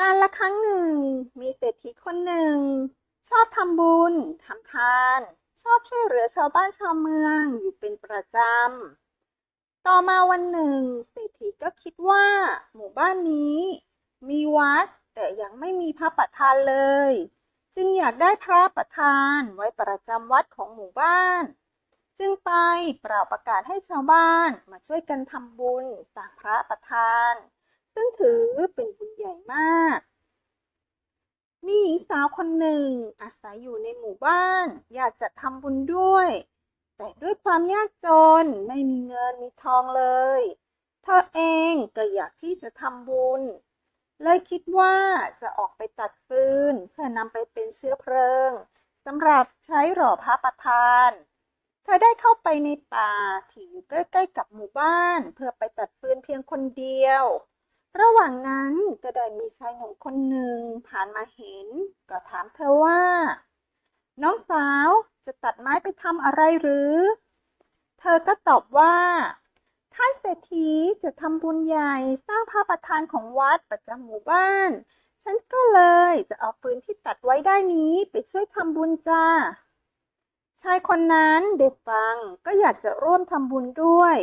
การละครั้งหนึ่ง มีเศรษฐีคนหนึ่ง ชอบทำบุญทำทาน ชอบช่วยเหลือชาวบ้านชาวเมืองอยู่เป็นประจำ ต่อมาวันหนึ่ง เศรษฐีก็คิดว่า หมู่บ้านนี้ มีวัดแต่ยังไม่มีพระประธานเลย จึงอยากได้พระประธานไว้ประจำวัดของหมู่บ้าน จึงไปเปล่าประกาศให้ชาวบ้านมาช่วยกันทำบุญสร้างพระประธาน ซึ่งถือเป็นบุญใหญ่มาก มีหญิงสาวคนหนึ่งอาศัยอยู่ในหมู่บ้าน อยากจะทำบุญด้วย แต่ด้วยความยากจนไม่มีเงินมีทองเลย เธอเองก็อยากที่จะทำบุญ เลยคิดว่าจะออกไปตัดฟืนเพื่อนำไปเป็นเชื้อเพลิงสำหรับใช้หล่อพระประธานเธอได้เข้าไปในป่าที่อยู่ใกล้ๆกับหมู่บ้าน เพื่อไปตัดฟืนเพียงคนเดียว ระหว่างนั้นก็ได้มีชายหนุ่มคนหนึ่งผ่านมาเห็น ก็ถามเธอว่า น้องสาวจะตัดไม้ไปทำอะไรหรือ เธอก็ตอบว่าท่านเศรษฐีจะทำบุญใหญ่สร้างพระประธานของวัดประจำหมู่บ้าน ฉันก็เลยจะเอาฟืนที่ตัดไว้ได้นี้ไปช่วยทำบุญจ้า ชายคนนั้นได้ฟังก็อยากจะร่วมทำบุญด้วย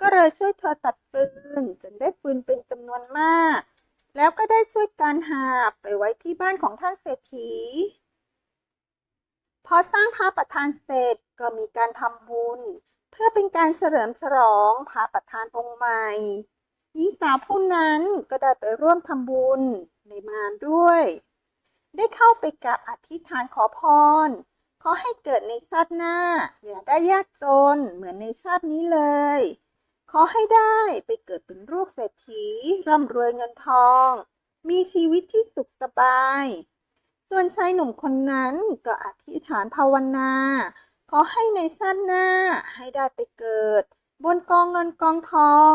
ก็เลยช่วยเธอตัดฟืนจนได้ฟืนเป็นจำนวนมาก แล้วก็ได้ช่วยการหาบไปไว้ที่บ้านของท่านเศรษฐี พอสร้างพระประธานเสร็จก็มีการทำบุญ เพื่อเป็นการเฉลิมฉลองพระประธานองค์ใหม่หญิงสาวผู้นั้นก็ได้ไปร่วมทำบุญในมานด้วย ได้เข้าไปกราบอธิษฐานขอพรขอให้เกิดในชาติหน้า อย่าได้ยากจนเหมือนในชาตินี้เลย ขอให้ได้ไปเกิดเป็นลูกเศรษฐีร่ำรวยเงินทอง มีชีวิตที่สุขสบาย ส่วนชายหนุ่มคนนั้นก็อธิษฐานภาวนา ขอให้ในชาติหน้าให้ได้ไปเกิด บนกองเงินกองทอง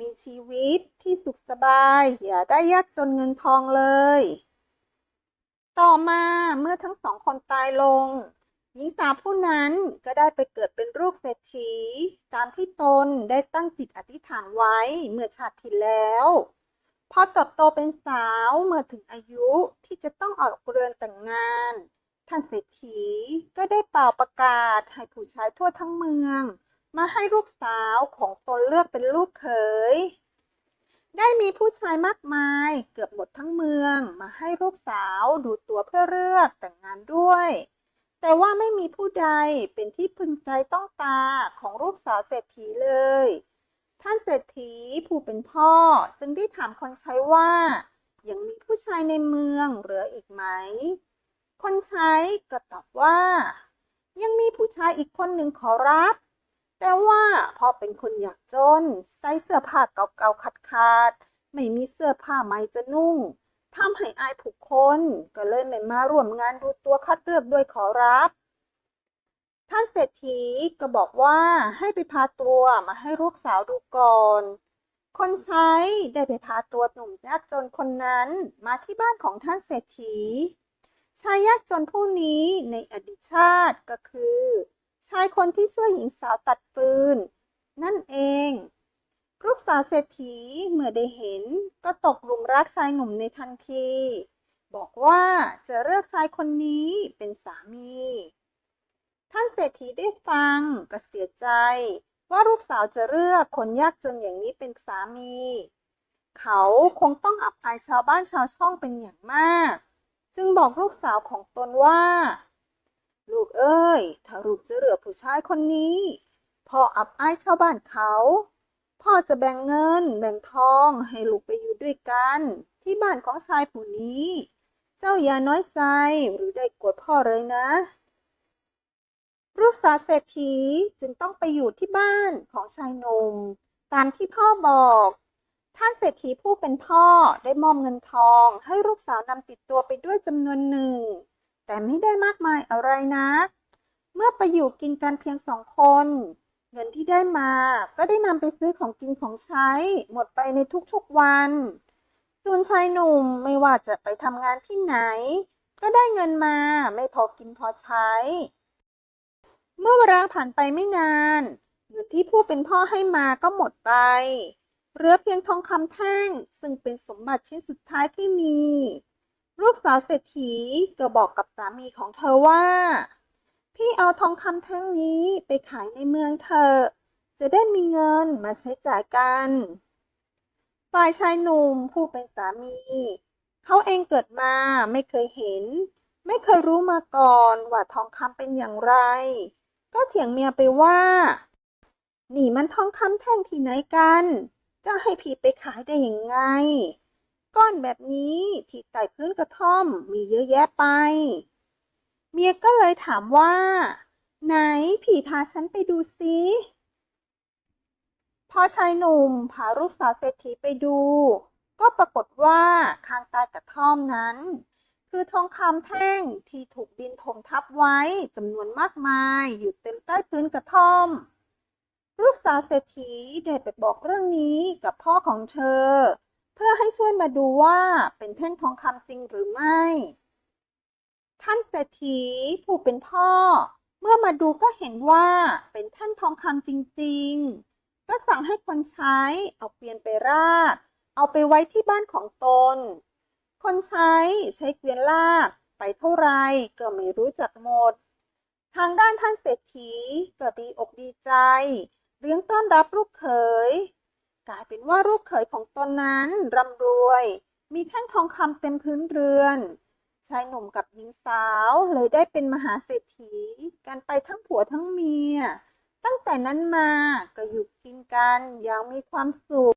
มีชีวิตที่สุขสบาย อย่าได้ยากจนเงินทองเลย ต่อมาเมื่อทั้งสองคนตายลง หญิงสาวผู้นั้นก็ได้ไปเกิดเป็นลูกเศรษฐี ตามที่ตนได้ตั้งจิตอธิษฐานไว้เมื่อชาติที่แล้วพอเติบโตเป็นสาวเมื่อถึงอายุที่จะต้องออกเรือนแต่งงาน ท่านเศรษฐีก็ได้เป่าประกาศให้ผู้ชายทั่วทั้งเมือง มาให้ลูกสาวของตนเลือกเป็นลูกเขยได้มีผู้ชายมากมายเกือบหมดทั้งเมือง มาให้ลูกสาวดูตัวเพื่อเลือกแต่งงานด้วย แต่ว่าไม่มีผู้ใดเป็นที่พึงใจต้องตาของลูกสาวเศรษฐีเลย ท่านเศรษฐีผู้เป็นพ่อจึงได้ถามคนใช้ว่า ยังมีผู้ชายในเมืองเหลืออีกไหม คนใช้ก็ตอบว่า ยังมีผู้ชายอีกคนหนึ่งขอรับ แต่ว่าพ่อเป็นคนอยากจนใส่เสื้อผ้าเก่าๆขาดๆไม่มีเสื้อผ้าใหม่จะนุ่ง ทำให้อายผู้คน ก็เลยไม่มาร่วมงานดูตัวคัดเลือกด้วยขอรับ ท่านเศรษฐีก็บอกว่าให้ไปพาตัวมาให้ลูกสาวดูก่อน คนใช้ได้ไปพาตัวหนุ่มยากจนคนนั้นมาที่บ้านของท่านเศรษฐี ชายยากจนผู้นี้ในอดีตชาติก็คือ ชายคนที่ช่วยหญิงสาวตัดฟืนนั่นเอง ลูกสาวเศรษฐีเมื่อได้เห็นก็ตกหลุมรักชายหนุ่มในทันที บอกว่าจะเลือกชายคนนี้เป็นสามี ท่านเศรษฐีได้ฟังก็เสียใจ ว่าลูกสาวจะเลือกคนยากจนอย่างนี้เป็นสามี เขาคงต้องอับอายชาวบ้านชาวช่องเป็นอย่างมาก จึงบอกลูกสาวของตนว่า ลูกเอ้ยถ้าลูกจะเลือกผู้ชายคนนี้พออับอายชาวบ้านเขา พ่อจะแบ่งเงิน แบ่งทองให้ลูกไปอยู่ด้วยกัน ที่บ้านของชายผู้นี้ เจ้าอย่าน้อยใจหรือได้โกรธพ่อเลยนะลูกสาวเศรษฐีจึงต้องไปอยู่ที่บ้านของชายหนุ่มตามที่พ่อบอก ท่านเศรษฐีผู้เป็นพ่อได้มอบเงินทองให้ลูกสาวนำติดตัวไปด้วยจำนวนหนึ่ง แต่ไม่ได้มากมายอะไรนัก เมื่อไปอยู่กินกันเพียงสองคน เงินที่ได้มาก็ได้นำไปซื้อของกินของใช้ หมดไปในทุกๆวัน ส่วนชายหนุ่มไม่ว่าจะไปทำงานที่ไหน ก็ได้เงินมาไม่พอกินพอใช้ เมื่อเวลาผ่านไปไม่นานเงินที่ผู้เป็นพ่อให้มาก็หมดไปเหลือเพียงทองคำแท่ง ซึ่งเป็นสมบัติชิ้นสุดท้ายที่มี ลูกสาวเศรษฐีก็บอกกับสามีของเธอว่า พี่เอาทองคำแท่งนี้ไปขายในเมืองเถอะจะได้มีเงินมาใช้จ่ายกัน ฝ่ายชายหนุ่มผู้เป็นสามี เขาเองเกิดมาไม่เคยเห็น ไม่เคยรู้มาก่อนว่าทองคำเป็นอย่างไร ก็เถียงเมียไปว่า นี่มันทองคำแท่งที่ไหนกัน จะให้พี่ไปขายได้ยังไง ก้อนแบบนี้ที่ใต้พื้นกระท่อมมีเยอะแยะไป เมียก็เลยถามว่า ไหนผีพาฉันไปดูซิพอชายหนุ่มพาลูกสาวเศรษฐีไปดู ก็ปรากฏว่าข้างใต้กระท่อมนั้น คือทองคำแท่งที่ถูกดินถมทับไว้จำนวนมากมายอยู่เต็มใต้พื้นกระท่อม ลูกสาวเศรษฐีได้ไปบอกเรื่องนี้กับพ่อของเธอ เพื่อให้ช่วยมาดูว่าเป็นแท่งทองคำจริงหรือไม่ ท่านเศรษฐีผู้เป็นพ่อ เมื่อมาดูก็เห็นว่าเป็นแท่งทองคำจริง ๆ ก็สั่งให้คนใช้เอาเกวียนไปราดเอาไปไว้ที่บ้านของตน คนใช้ใช้เกวียนลากไปเท่าไรก็ไม่รู้จักหมด ทางด้านท่านเศรษฐีก็ดีอกดีใจ เลี้ยงต้อนรับลูกเขย กลายเป็นว่าลูกเขยของตนนั้นร่ำรวย มีแท่งทองคำเต็มพื้นเรือน ชายหนุ่มกับหญิงสาวเลยได้เป็นมหาเศรษฐีกันไปทั้งผัวทั้งเมีย ตั้งแต่นั้นมาก็อยู่กินกันอย่างมีความสุข